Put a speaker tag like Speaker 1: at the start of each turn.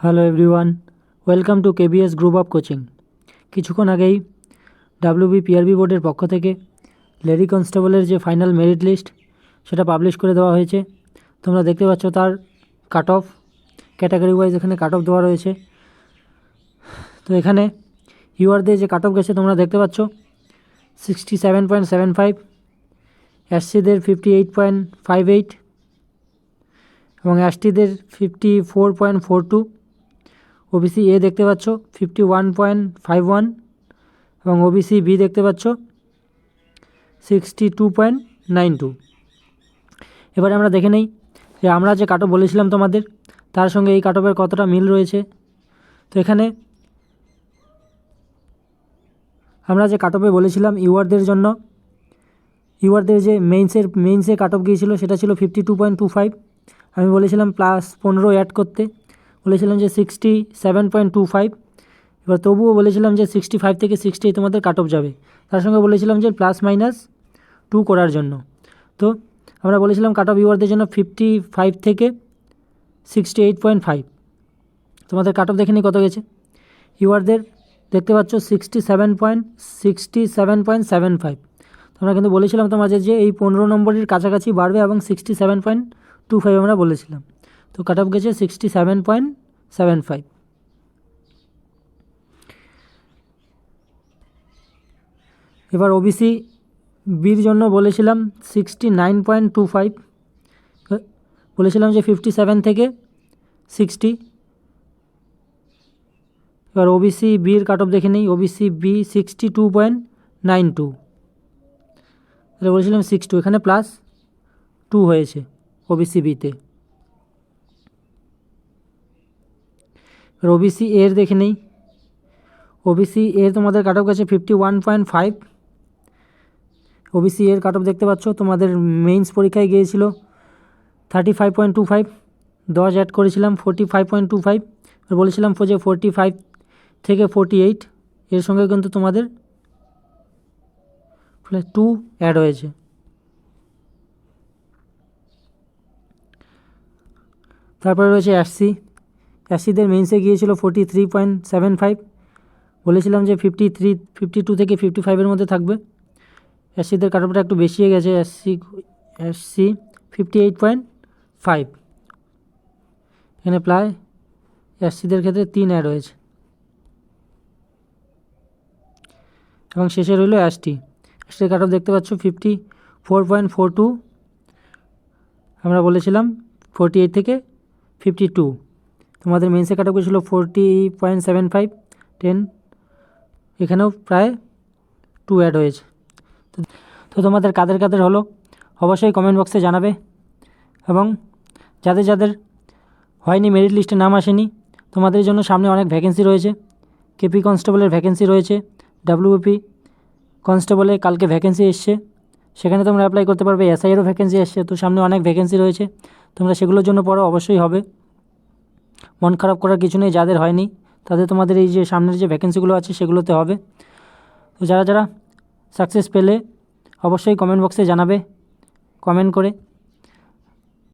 Speaker 1: Hello everyone welcome to KBS group of coaching কিছুক্ষণ আগেই WB PRB বোর্ডের পক্ষ থেকে লেডি কনস্টেবলের যে ফাইনাল মেরিট লিস্ট সেটা পাবলিশ করে দেওয়া হয়েছে। তোমরা দেখতে পাচ্ছ তার কাট অফ ক্যাটাগরি ওয়াইজ এখানে কাট অফ দেওয়া রয়েছে। তো এখানে ইউআরদের যে কাট অফ গেছে, তোমরা দেখতে পাচ্ছ sixty seven point seven five এসসিদের fifty eight point five eight এবং এসটিদের fifty four point four two OBC A দেখতে পাচ্ছ fifty one point five one এবং ওবিসি বি দেখতে পাচ্ছ sixty two point nine two এবারে আমরা দেখে নেই যে আমরা যে কাটঅফ বলেছিলাম তোমাদের, তার সঙ্গে এই কাটঅফের কতটা মিল রয়েছে। তো এখানে আমরা যে কাটঅফে বলেছিলাম ইউআরদের জন্য ইউআরদের যে মেইনসের মেইনসে কাটঅফ গিয়েছিল, সেটা ছিল fifty two point two five আমি বলেছিলাম প্লাস পনেরো অ্যাড করতে। বলেছিলাম যে sixty seven point two five এবার তবুও বলেছিলাম যে সিক্সটি ফাইভ থেকে সিক্সটি তোমাদের কাট অফ যাবে। তার সঙ্গে বলেছিলাম যে প্লাস মাইনাস টু করার জন্য। তো আমরা বলেছিলাম কাট অফ ইউয়ারদের জন্য ফিফটি ফাইভ থেকে সিক্সটি এইট পয়েন্ট ফাইভ তোমাদের কাট অফ দেখে নিই কত গেছে। ইউআরদের দেখতে পাচ্ছ sixty seven point sixty seven point seven five তোমরা কিন্তু বলেছিলাম তোমাদের যে এই পনেরো নম্বরের কাছাকাছি বাড়বে এবং sixty seven point two five আমরা বলেছিলাম। তো কাট অফ গেছে sixty seven point seven five এবার ওবিসি বির জন্য বলেছিলাম sixty nine point two five বলেছিলাম যে ফিফটি সেভেন থেকে সিক্সটি এবার ওবিসি বির কাট অফ দেখে নিই OBC B sixty two point nine two এটা বলেছিলাম সিক্স টু এখানে প্লাস টু হয়েছে ওবিসি বিতে এবার ওবিসি এর দেখে নেই। ওবিসি এর তোমাদের কাট অফ গেছে fifty one point five OBC এর কাট অফ দেখতে পাচ্ছ, তোমাদের মেইনস পরীক্ষায় গিয়েছিল thirty five point two five দশ অ্যাড করেছিলাম forty five point two five বলেছিলাম যে ফোর্টি ফাইভ থেকে ফোর্টি এইট এর সঙ্গে কিন্তু তোমাদের টু অ্যাড হয়েছে। তারপরে রয়েছে এসসি এসসিদের মেন্সে গিয়েছিল forty three point seven five বলেছিলাম যে ফিফটি থ্রি ফিফটি টু থেকে ফিফটি ফাইভের মধ্যে থাকবে। এসসিদের কাটঅফটা একটু বেশি হয়ে গেছে SC SC fifty eight point five এখানে প্রায় এসসিদের ক্ষেত্রে তিন অ্যাড হয়েছে এবং শেষে রইল এসটি এসটির কাট অফ দেখতে পাচ্ছ fifty four point four two আমরা বলেছিলাম ফোরটি এইট থেকে ফিফটি টু তোমাদের মেন্সে কাট অফ ছিল forty point seven five ten এখানেও প্রায় টু অ্যাড হয়েছে। তো তোমাদের কাদের কাদের হলো অবশ্যই কমেন্ট বক্সে জানাবে এবং যাদের যাদের হয়নি মেরিট লিস্টে নাম আসেনি, তোমাদের জন্য সামনে অনেক ভ্যাকেন্সি রয়েছে। কেপি কনস্টেবলের ভ্যাকেন্সি রয়েছে ডাব্লিউপি কনস্টেবলে কালকে ভ্যাকেন্সি এসছে, সেখানে তোমরা অ্যাপ্লাই করতে পারবে এসআইয়েরও ভ্যাকেন্সি এসছে, তো সামনে অনেক ভ্যাকেন্সি রয়েছে। তোমরা সেগুলোর জন্য পড়ো, অবশ্যই হবে। মন খারাপ করার কিছু নেই, যাদের হয়নি, তাদের তোমাদের এই যে সামনের যে ভ্যাকেন্সিগুলো আছে সেগুলোতে হবে। তো যারা যারা সাকসেস পেলে অবশ্যই কমেন্ট বক্সে জানাবে। কমেন্ট করে